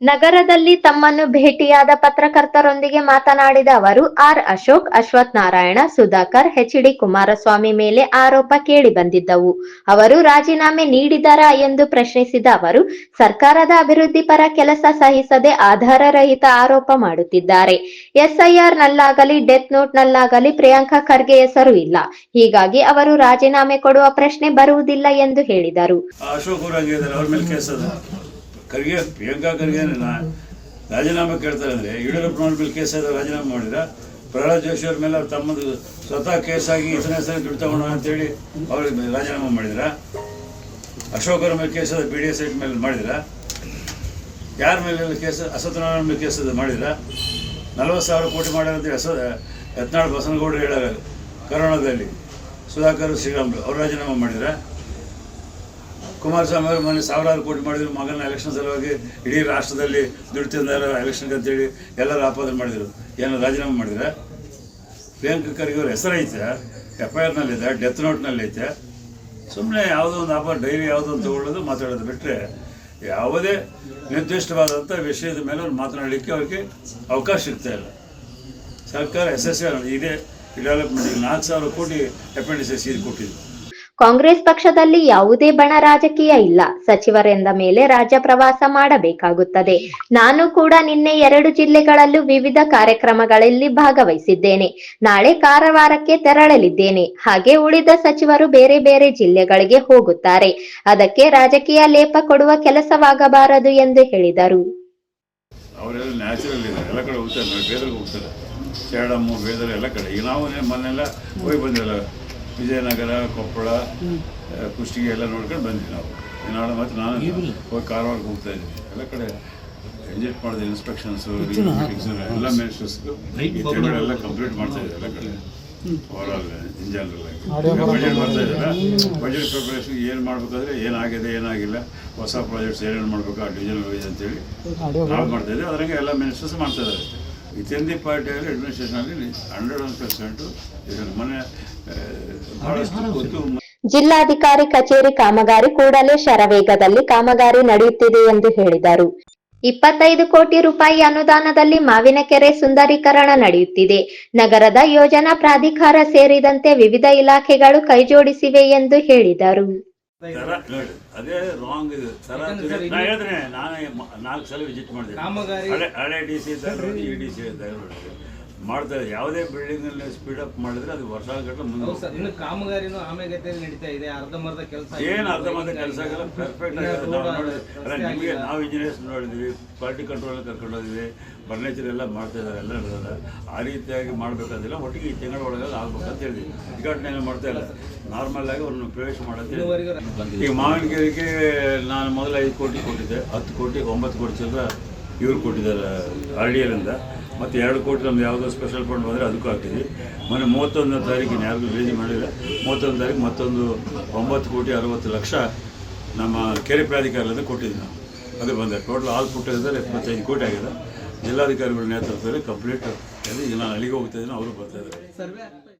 ನಗರದಲ್ಲಿ ತಮ್ಮನ್ನು ಭೇಟಿಯಾದ ಪತ್ರಕರ್ತರೊಂದಿಗೆ ಮಾತನಾಡಿದ ಅವರು, R. Ashok, Ashwath Narayana, Sudhakar H D Kumaraswamy ಮೇಲೆ ಆರೋಪ ಕೇಳಿ ಬಂದಿದ್ದವು. ಅವರು ರಾಜೀನಾಮೆ ನೀಡಿದರಾ ಎಂದು ಪ್ರಶ್ನಿಸಿದ ಅವರು, ಸರ್ಕಾರದ ಅಭಿವೃದ್ಧಿ ಪರ ಕೆಲಸ ಸಹಿಸದೆ ಆಧಾರರಹಿತ ಆರೋಪ ಮಾಡುತ್ತಿದ್ದಾರೆ. ಎಸ್ಐಆರ್ ನಲ್ಲಾಗಲಿ, ಡೆತ್ ನೋಟ್ ನಲ್ಲಾಗಲಿ ಪ್ರಿಯಾಂಕಾ ಖರ್ಗೆ ಹೆಸರು ಇಲ್ಲ. ಹೀಗಾಗಿ ಅವರು ರಾಜೀನಾಮೆ ಕೊಡುವ ಪ್ರಶ್ನೆ ಬರುವುದಿಲ್ಲ ಎಂದು ಹೇಳಿದರು. ಖರ್ಗೆ ಪ್ರಿಯಾಂಕಾ ಖರ್ಗೆ ರಾಜೀನಾಮೆ ಕೇಳ್ತಾರೆ ಅಂದರೆ ಯಡಿಯೂರಪ್ಪನವ್ರ ಮೇಲೆ ಕೇಸ್ ಆದ ರಾಜೀನಾಮೆ ಮಾಡಿದ್ರ? ಪ್ರಹ್ಲಾದ್ ಜೋಶಿ ಅವ್ರ ಮೇಲೆ ಅವ್ರು ತಮ್ಮದು ಸ್ವತಃ ಕೇಸ್ ಆಗಿ ಇತನ ಹೆಸರು ದುಡ್ಡು ತಗೊಂಡು ಅಂತೇಳಿ ಅವ್ರಿಗೆ ರಾಜೀನಾಮೆ ಮಾಡಿದ್ರ? ಅಶೋಕ್ ಅವ್ರ ಮೇಲೆ P B D S IT ಮೇಲೆ ಮಾಡಿದ್ರ? ಯಾರ ಮೇಲೆ ಕೇಸ್, ಅಸತ್ಯನಾರಾಯಣ ಮೇಲೆ ಕೇಸ್ ಮಾಡಿದ್ರ? ನಲ್ವತ್ತು ಸಾವಿರ ಕೋಟಿ ಮಾಡ್ಯಾರ ಅಂತ ಹೆಸ ಯತ್ನಾಳ್ ಬಸನಗೌಡರು ಹೇಳ ಕರೋನಾದಲ್ಲಿ. ಸುಧಾಕರ್ ಶ್ರೀರಾಮ್ಲು, ಅವ್ರು ರಾಜೀನಾಮೆ ಮಾಡಿದ್ರ? ಕುಮಾರಸ್ವಾಮಿ ಅವರು ಮೊನ್ನೆ ಸಾವಿರಾರು ಕೋಟಿ ಮಾಡಿದ್ರು. ಮಗನ ಎಲೆಕ್ಷನ್ ಸಲುವಾಗಿ ಇಡೀ ರಾಷ್ಟ್ರದಲ್ಲಿ ದುಡ್ಡು ತಿಂದಾರ ಎಲೆಕ್ಷನ್ಗೆ ಅಂತೇಳಿ ಎಲ್ಲರೂ ಆಪಾದನೆ ಮಾಡಿದರು. ಏನು ರಾಜೀನಾಮೆ ಮಾಡಿದ್ರೆ? ಪ್ರಿಯಾಂಕ ಖರ್ಗೆ ಅವ್ರ ಹೆಸರೈತೆ ಎಫ್ ಐ ಆರ್ನಲ್ಲಿದೆ ಡೆತ್ ನೋಟ್ನಲ್ಲೈತೆ ಸುಮ್ಮನೆ ಯಾವುದೋ ಒಂದು ಆಪ ಡೈರಿ ಯಾವುದೋ ಒಂದು ತಗೊಳ್ಳೋದು ಮಾತಾಡೋದು ಬಿಟ್ಟರೆ ಯಾವುದೇ ನಿರ್ದಿಷ್ಟವಾದಂಥ ವಿಷಯದ ಮೇಲೆ ಅವ್ರು ಮಾತನಾಡಲಿಕ್ಕೆ ಅವ್ರಿಗೆ ಅವಕಾಶ ಸಿಗ್ತಾ ಇಲ್ಲ. ಸರ್ಕಾರ ಯಶಸ್ವಿ ಇದೇ ಡೆವಲಪ್ಮೆಂಟ್ ನಾಲ್ಕು ಸಾವಿರ ಕೋಟಿ ಅಪೆಂಡಿಸೈಸ್ ಇದು ಕೊಟ್ಟಿದ್ದು ಕಾಂಗ್ರೆಸ್ ಪಕ್ಷದಲ್ಲಿ ಯಾವುದೇ ಬಣ ರಾಜಕೀಯ ಇಲ್ಲ. ಸಚಿವರೆಂದ ಮೇಲೆ ರಾಜ್ಯ ಪ್ರವಾಸ ಮಾಡಬೇಕಾಗುತ್ತದೆ. ನಾನು ಕೂಡ ನಿನ್ನೆ ಎರಡು ಜಿಲ್ಲೆಗಳಲ್ಲೂ ವಿವಿಧ ಕಾರ್ಯಕ್ರಮಗಳಲ್ಲಿ ಭಾಗವಹಿಸಿದ್ದೇನೆ. ನಾಳೆ ಕಾರವಾರಕ್ಕೆ ತೆರಳಲಿದ್ದೇನೆ. ಹಾಗೆ ಉಳಿದ ಸಚಿವರು ಬೇರೆ ಬೇರೆ ಜಿಲ್ಲೆಗಳಿಗೆ ಹೋಗುತ್ತಾರೆ. ಅದಕ್ಕೆ ರಾಜಕೀಯ ಲೇಪ ಕೊಡುವ ಕೆಲಸವಾಗಬಾರದು ಎಂದು ಹೇಳಿದರು. ಎಲ್ಲ ಕಡೆ ವಿಜಯನಗರ ಕೊಪ್ಪಳ ಕುಷ್ಟಿಗೆ ಎಲ್ಲ ನೋಡ್ಕೊಂಡು ಬಂದ್ವಿ ನಾವು. ನಾಳೆ ಮತ್ತೆ ನಾನು ಹೋಗಿ ಕಾರವಾರಕ್ಕೆ ಹೋಗ್ತಾ ಇದ್ದೀನಿ. ಎಲ್ಲ ಕಡೆ ವಿಸಿಟ್ ಮಾಡಿದೆ ಇನ್ಸ್ಪೆಕ್ಷನ್ಸು ಎಲ್ಲ ಮಿನಿಸ್ಟರ್ಸ್ಗೂ ಎಲ್ಲ ಕಂಪ್ಲೀಟ್ ಮಾಡ್ತಾ ಇದ್ದಾರೆ ಎಲ್ಲ ಕಡೆ. ಓವರಾಲ್ ಇನ್ ಜನರಲ್ ಬಜೆಟ್ ಇದ್ದಾರೆ? ಬಜೆಟ್ ಪ್ರಿಪರೇಷನ್ ಏನು ಮಾಡಬೇಕಾದ್ರೆ ಏನಾಗಿದೆ ಏನಾಗಿಲ್ಲ. ಹೊಸ ಪ್ರಾಜೆಕ್ಟ್ಸ್ ಏನೇನು ಮಾಡಬೇಕು ಆ ಡಿವಿಷನ್ ವೈಸ್ ಅಂತೇಳಿ ನಾವು ಮಾಡ್ತಾ ಇದ್ದೀವಿ. ಅದ್ರಂಗೆ ಎಲ್ಲ ಮಿನಿಸ್ಟರ್ಸ್ ಮಾಡ್ತಾ ಇದ್ದಾರೆ ಅಷ್ಟೇ ಪಾರ್ಟಿ ಪಾರ್ಟಿಯಲ್ಲಿ ಅಡ್ಮಿನಿಸ್ಟ್ರೇಷನಲ್ಲಿ ಹಂಡ್ರೆಡ್ ಒನ್ ಪರ್ಸೆಂಟು ಮೊನ್ನೆ ಗೊತ್ತು ಜಿಲ್ಲಾಧಿಕಾರಿ ಕಚೇರಿ ಕಾಮಗಾರಿ ಕೂಡಲೇ ಶರವೇಗದಲ್ಲಿ ಕಾಮಗಾರಿ ನಡೆಯುತ್ತಿದೆ ಎಂದು ಹೇಳಿದರು. ಇಪ್ಪತ್ತೈದು ಕೋಟಿ ರೂಪಾಯಿ ಅನುದಾನದಲ್ಲಿ ಮಾವಿನಕೆರೆ ಸುಂದರೀಕರಣ ನಡೆಯುತ್ತಿದೆ. ನಗರದ ಯೋಜನಾ ಪ್ರಾಧಿಕಾರ ಸೇರಿದಂತೆ ವಿವಿಧ ಇಲಾಖೆಗಳು ಕೈಜೋಡಿಸಿವೆ ಎಂದು ಹೇಳಿದರು. ಅದೇ ರಾಂಗ್ ಇದು. ತರ ನಾ ಹೇಳಿದ್ರೆ ನಾನೇ ನಾಲ್ಕು ಸಲ ವಿಸಿಟ್ ಮಾಡಿದೆ ಹಳೆ ಹಳೆ ಡಿ ಸಿ ಇದ್ದಾಗ ಈ ಡಿ ಸಿ ಇದ್ದಾಗ ಮಾಡ್ತಾರೆ. ಯಾವುದೇ ಬಿಲ್ಡಿಂಗ್ ಅಲ್ಲಿ ಸ್ಪೀಡ್ ಅಪ್ ಮಾಡಿದ್ರೆ ಅದು ವರ್ಷ ಗಟ್ಟಲೆ ಮುಂದೆ ಹೌದು ಸರ್ ಇನ್ನು ಕಾಮಗಾರಿನೂ ಆಮೆಗತಿಯಲ್ಲಿ ನಡೀತಾ ಇದೆ. ಅರ್ಧಂಬರ್ಧ ಕೆಲಸ ಏನು ಅರ್ಧ ಮಂದಿ ಕೆಲಸ ಆಗಲ್ಲ ಪರ್ಫೆಕ್ಟ್ ಆಗಿ ನಾವು ನಿಮಗೆ ನಾವು ಇಂಜಿನಿಯರ್ಸ್ ನೋಡಿದ್ವಿ ಕ್ವಾಲಿಟಿ ಕಂಟ್ರೋಲ್ ಕರ್ಕೊಂಡು ಹೋದ್ವಿ ಫರ್ನಿಚರ್ ಎಲ್ಲ ಮಾಡ್ತಾ ಇದ್ದಾರೆ ಎಲ್ಲ ನಡೆದ ಆ ರೀತಿಯಾಗಿ ಮಾಡಬೇಕಾದಿಲ್ಲ ಒಟ್ಟಿಗೆ ಈ ತಿಂಗಳ ಒಳಗೆ ಆಗ್ಬೇಕಂತ ಹೇಳಿದ್ವಿ. ಉದ್ಘಾಟನೆ ಮಾಡ್ತಾ ಇಲ್ಲ. ನಾರ್ಮಲ್ ಆಗಿ ಅವ್ರನ್ನ ಪ್ರವೇಶ ಮಾಡೋದು ಈ ಈಗ ಮಾವಿನಕೆರೆಗೆ ನಾನು ಮೊದಲು ಐದು ಕೋಟಿ ಕೊಟ್ಟಿದ್ದೆ. ಹತ್ತು ಕೋಟಿ ಒಂಬತ್ತು ಕೋಟಿ ಚಿಲ್ಲರ. ಇವ್ರು ಕೊಟ್ಟಿದ್ದಾರೆ ಆರ್ ಡಿ ಎಲ್ಲಿಂದ ಮತ್ತು ಎರಡು ಕೋಟಿ ನಮ್ದು ಯಾವುದೋ ಸ್ಪೆಷಲ್ ಫಂಡ್ ಬಂದರೆ ಅದಕ್ಕೂ ಹಾಕ್ತೀವಿ. ಮೊನ್ನೆ ಮೂವತ್ತೊಂದನೇ ತಾರೀಕಿನ ಯಾರಿಗೂ ರಿಲೀಸ್ ಮಾಡಿಲ್ಲ. ಮೂವತ್ತೊಂದು ತಾರೀಕು ಮತ್ತೊಂದು ಒಂಬತ್ತು ಕೋಟಿ ಅರವತ್ತು ಲಕ್ಷ ನಮ್ಮ ಕೆರೆ ಪ್ರಾಧಿಕಾರದಿಂದ ಕೊಟ್ಟಿದ್ವಿ ನಾವು. ಅದು ಬಂದೆ ಟೋಟಲ್ ಆಲ್ ಪುಟ್ಟಿದ್ದಾರೆ ಎಪ್ಪತ್ತೈದು ಕೋಟಿ ಆಗಿದೆ. ಜಿಲ್ಲಾಧಿಕಾರಿಗಳ ನೇತೃತ್ವದಲ್ಲಿ ಕಂಪ್ಲೀಟ್ ನಾನು ಅಲ್ಲಿಗೆ ಹೋಗ್ತಾ ಇದ್ದೀನಿ, ಅವರು ಬರ್ತಾ ಇದ್ದಾರೆ.